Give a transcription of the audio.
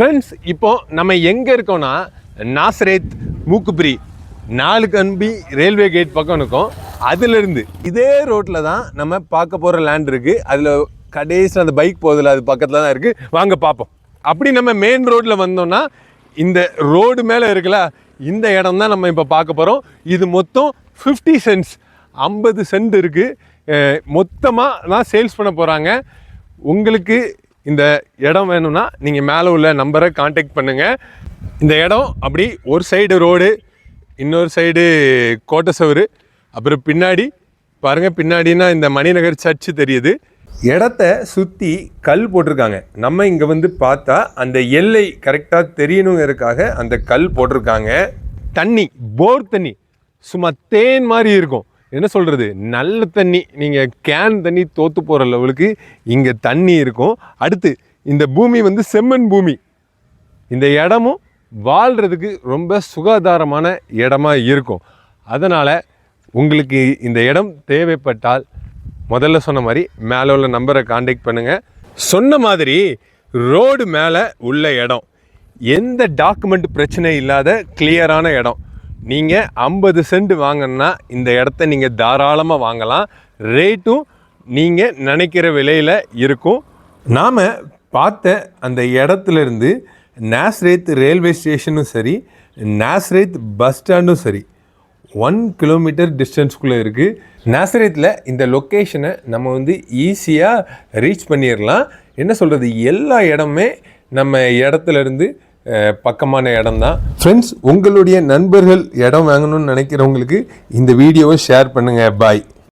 Friends இப்போ நம்ம எங்கே இருக்கோம்னா நாசரேத் மூக்குப்பிரி நாலு கம்பி ரயில்வே கேட் பக்கம் இருக்கும். அதுலேருந்து இதே ரோட்டில் தான் நம்ம பார்க்க போகிற லேண்ட் இருக்குது அதில் கடைசியில் அந்த பைக் போதில் அது பக்கத்தில் தான் இருக்குது வாங்க பார்ப்போம். அப்படி நம்ம மெயின் ரோட்டில் வந்தோம்னா இந்த ரோடு மேலே இருக்குல்ல இந்த இடம் தான் நம்ம இப்போ பார்க்க போகிறோம் இது மொத்தம் ஃபிஃப்டி சென்ட்ஸ் ஐம்பது சென்ட் இருக்குது மொத்தமாக தான் சேல்ஸ் பண்ண போகிறாங்க உங்களுக்கு இந்த இடம் வேணும்னா நீங்கள் மேலே உள்ள நம்பரை காண்டாக்ட் பண்ணுங்கள் இந்த இடம் அப்படி ஒரு சைடு ரோடு இன்னொரு சைடு கோட்டை சவுறு அப்புறம் பின்னாடி பாருங்கள் பின்னாடினா இந்த மணிநகர் சர்ச்சு தெரியுது. இடத்த சுற்றி கல் போட்டிருக்காங்க. நம்ம இங்கே வந்து பார்த்தா அந்த எல்லை கரெக்டாக தெரியணுங்கிறதுக்காக அந்த கல் போட்டிருக்காங்க. தண்ணி போர் தண்ணி. சும்மா தேன் மாதிரி இருக்கும். என்ன சொல்கிறது நல்ல தண்ணி. நீங்கள் கேன் தண்ணி தோற்று போகிற லெவலுக்கு இங்கே தண்ணி இருக்கும். அடுத்து இந்த பூமி வந்து செம்மண் பூமி. இந்த இடமும் வாழ்கிறதுக்கு ரொம்ப சுகாதாரமான இடமா இருக்கும். அதனால் உங்களுக்கு இந்த இடம் தேவைப்பட்டால் முதல்ல சொன்ன மாதிரி மேலே உள்ள நம்பரை காண்டாக்ட் பண்ணுங்கள் சொன்ன மாதிரி ரோடு மேலே உள்ள இடம். எந்த டாக்குமெண்ட் பிரச்சனை இல்லாத கிளியரான இடம். நீங்கள் ஐம்பது சென்ட் வாங்கினா இந்த இடத்த நீங்கள் தாராளமாக வாங்கலாம். ரேட்டும் நீங்கள் நினைக்கிற விலையில் இருக்கும். நாம் பார்த்த அந்த இடத்துலேருந்து நேஸ்ரேத் ரயில்வே ஸ்டேஷனும் சரி நேஸ்ரேத் பஸ் ஸ்டாண்டும் சரி ஒன் கிலோமீட்டர் டிஸ்டன்ஸ்குள்ளே இருக்குது நாசரேத்தில் இந்த லொக்கேஷனை நம்ம வந்து ஈஸியாக ரீச் பண்ணிடலாம் என்ன சொல்கிறது எல்லா இடமே நம்ம இடத்துலேருந்து பக்கமான இடம்தான். ஃப்ரெண்ட்ஸ் உங்களுடைய நண்பர்கள் இடம் வாங்கணும்னு நினைக்கிறவங்களுக்கு இந்த வீடியோவை ஷேர் பண்ணுங்கள் பாய்